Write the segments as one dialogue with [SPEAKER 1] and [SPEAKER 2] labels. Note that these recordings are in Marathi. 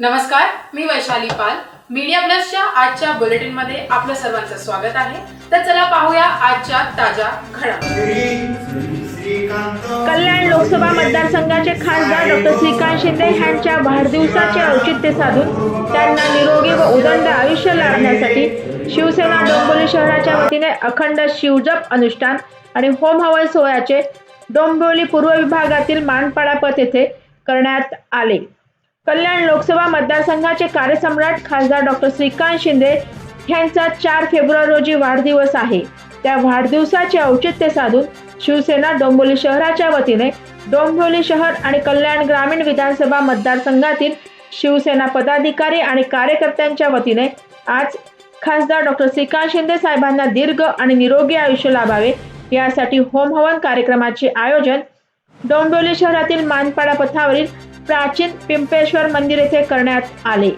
[SPEAKER 1] नमस्कार मी वैशाली पाल. मीडिया प्लसच्या आजच्या बुलेटिनमध्ये आपलं सर्वांचं स्वागत आहे. तर चला पाहूया आजच्या ताज्या घडामोडी.
[SPEAKER 2] कल्याण लोकसभा मतदारसंघाचे खासदार डॉक्टर श्रीकांत शिंदे यांच्या वाढदिवसाचे औचित्य साधून त्यांना निरोगी व उदंड आयुष्य लाभण्यासाठी शिवसेना डोंबिवली शहराच्या वतीने अखंड शिवजप अनुष्ठान आणि होम हवन सोहळ्याचे डोंबिवली पूर्व विभागातील मानपाडापत येथे करण्यात आले. कल्याण लोकसभा मतदारसंघाचे कार्यसम्राट खासदार डॉक्टर श्रीकांत शिंदे यांचा चार फेब्रुवारी रोजी वाढदिवस आहे. त्या वाढदिवसाचे औचित्य साधून शिवसेना डोंबिवली शहराच्या वतीने डोंबिवली शहर आणि कल्याण ग्रामीण विधानसभा मतदारसंघातील शिवसेना पदाधिकारी आणि कार्यकर्त्यांच्या वतीने आज खासदार डॉक्टर श्रीकांत शिंदे साहेबांना दीर्घ आणि निरोगी आयुष्य लाभावे. यासाठी होम हवन कार्यक्रमाचे आयोजन डोंबिवली शहरातील मानपाडा पथावरील प्राचीन पिंपेश्वर मंदिर येथे करण्यात आले.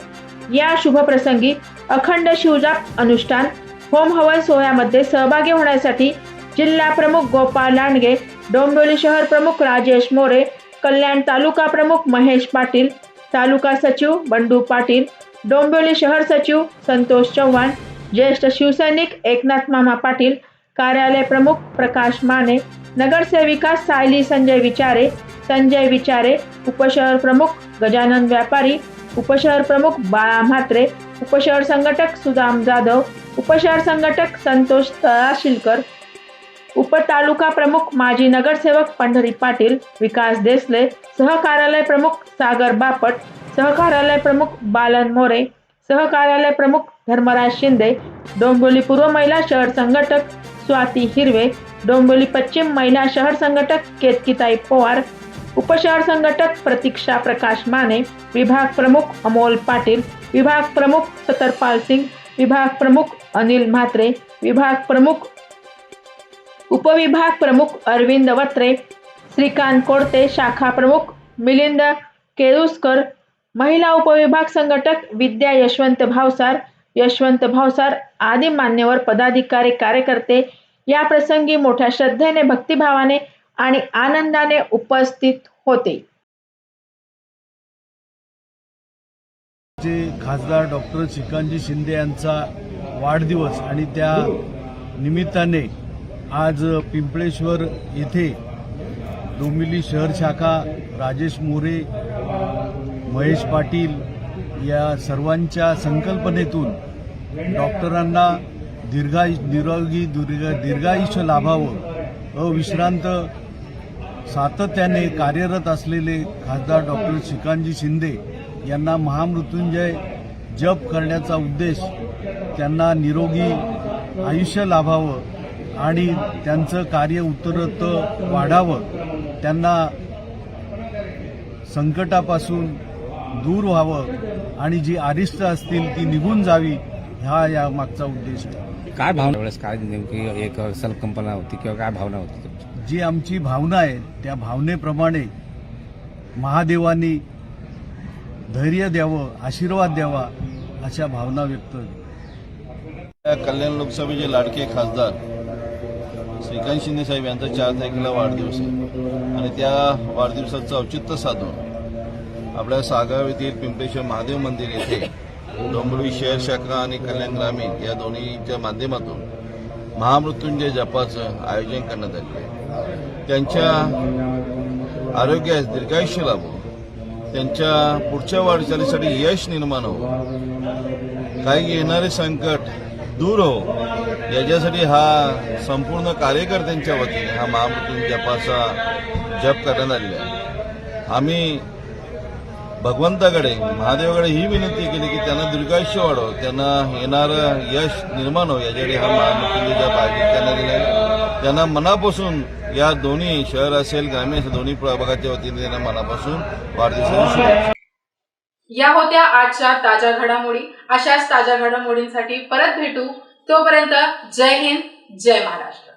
[SPEAKER 2] या शुभप्रसंगी अखंड शिवजाप अनुष्ठान होम हवन सोहळ्यामध्ये सहभागी होण्यासाठी जिल्हा प्रमुख गोपाळ लांडगे डोंबिवली शहर प्रमुख राजेश मोरे कल्याण तालुका प्रमुख महेश पाटील तालुका सचिव बंडू पाटील डोंबिवली शहर सचिव संतोष चव्हाण ज्येष्ठ शिवसैनिक एकनाथ मामा पाटील कार्यालय प्रमुख प्रकाश माने नगरसेविका सायली संजय विचारे संजय विचारे उपशहर प्रमुख गजानन व्यापारी उपशहर प्रमुख बाळा म्हात्रे उपशहर संघटक सुदाम जाधव उपशहर संघटक संतोष तळाशिलकर उपतालुका प्रमुख माजी नगरसेवक पंढरी पाटील विकास देसले सहकार्यालय प्रमुख सागर बापट सहकार्यालय प्रमुख बालन मोरे सहकार्यालय प्रमुख धर्मराज शिंदे डोंबिवली पूर्व महिला शहर संघटक स्वाती हिरवे डोंबिवली पश्चिम महिला शहर संघटक केतकीताई पवार उपचार संघटक प्रतीक्षा प्रकाश माने विभाग प्रमुख अमोल पाटील विभाग प्रमुख सतरपाल सिंग विभाग प्रमुख अनिल म्हात्रे विभाग प्रमुख उपविभाग प्रमुख अरविंद वत्रे श्रीकांत कोडते शाखा प्रमुख मिलिंद केळुसकर महिला उपविभाग संघटक विद्या यशवंत भावसार यशवंत भावसार आदी मान्यवर पदाधिकारी कार्यकर्ते या प्रसंगी मोठ्या श्रद्धेने भक्तिभावाने आणि आनंदाने उपस्थित होते.
[SPEAKER 3] जे खासदार डॉक्टर श्रीकांतजी शिंदे यांचा वाढदिवस आणि त्या निमित्ताने आज पिंपळेश्वर येथे डोंबिवली शहर शाखा राजेश मोरे महेश पाटील या सर्वांच्या संकल्पनेतून डॉक्टरांना दीर्घा निरोगी दीर्घ दीर्घायुष्य लाभावं अविश्रांत सातत्याने कार्यरत असलेले खासदार डॉक्टर श्रीकांतजी शिंदे यांना महामृत्युंजय जप करण्याचा उद्देश त्यांना निरोगी आयुष्य लाभावं आणि त्यांचं कार्य उत्तरत वाढावं त्यांना संकटापासून दूर व्हावं आणि जी आरिष्ट असतील ती निघून जावी हा या मागचा उद्देश आहे.
[SPEAKER 4] काय भावना? वेळेस काय नेमकी एक संकल्पना होती किंवा काय भावना होती?
[SPEAKER 3] जी आमची भावना आहे त्या भावनेप्रमाणे महादेवांनी धैर्य द्यावं आशीर्वाद द्यावा अशा भावना व्यक्त
[SPEAKER 5] कल्याण लोकसभेचे लाडके खासदार श्रीकांत शिंदे साहेब यांचा चार तारखेला वाढदिवस आहे. आणि त्या वाढदिवसाचं औचित्य साधून आपल्या सागाव येथील पिंपळेश्वर महादेव मंदिर येथे डोंबिवली शहर शाखा आणि कल्याण ग्रामीण या दोन्हीच्या माध्यमातून महामृत्युंजय जपाचं आयोजन करण्यात आले आहे. त्यांच्या आरोग्यास दीर्घायुष्य लाभो. त्यांच्या पुढच्या वाटचालीसाठी यश निर्माण हो. काही येणारे संकट दूर हो. याच्यासाठी हा संपूर्ण कार्यकर्त्यांच्या वतीने हा महामृत्यूंजय जपाचा जप करण्यात आलेला आहे. आम्ही भगवंताकडे महादेवाकडे ही विनंती केली की त्यांना दीर्घायुष्य वाढव त्यांना येणारं यश निर्माण हो याच्याकडे हा महामृत्यूंजय जप त्यांना करण्यात त्यांना मनापासून या दोन्ही शहर असेल ग्रामीण असेल दोन्ही प्रभागाच्या वतीने त्यांना मनापासून वाढदिवसाची
[SPEAKER 1] या होत्या आजच्या ताज्या घडामोडी. अशाच ताज्या घडामोडींसाठी परत भेटू. तोपर्यंत जय हिंद जय महाराष्ट्र.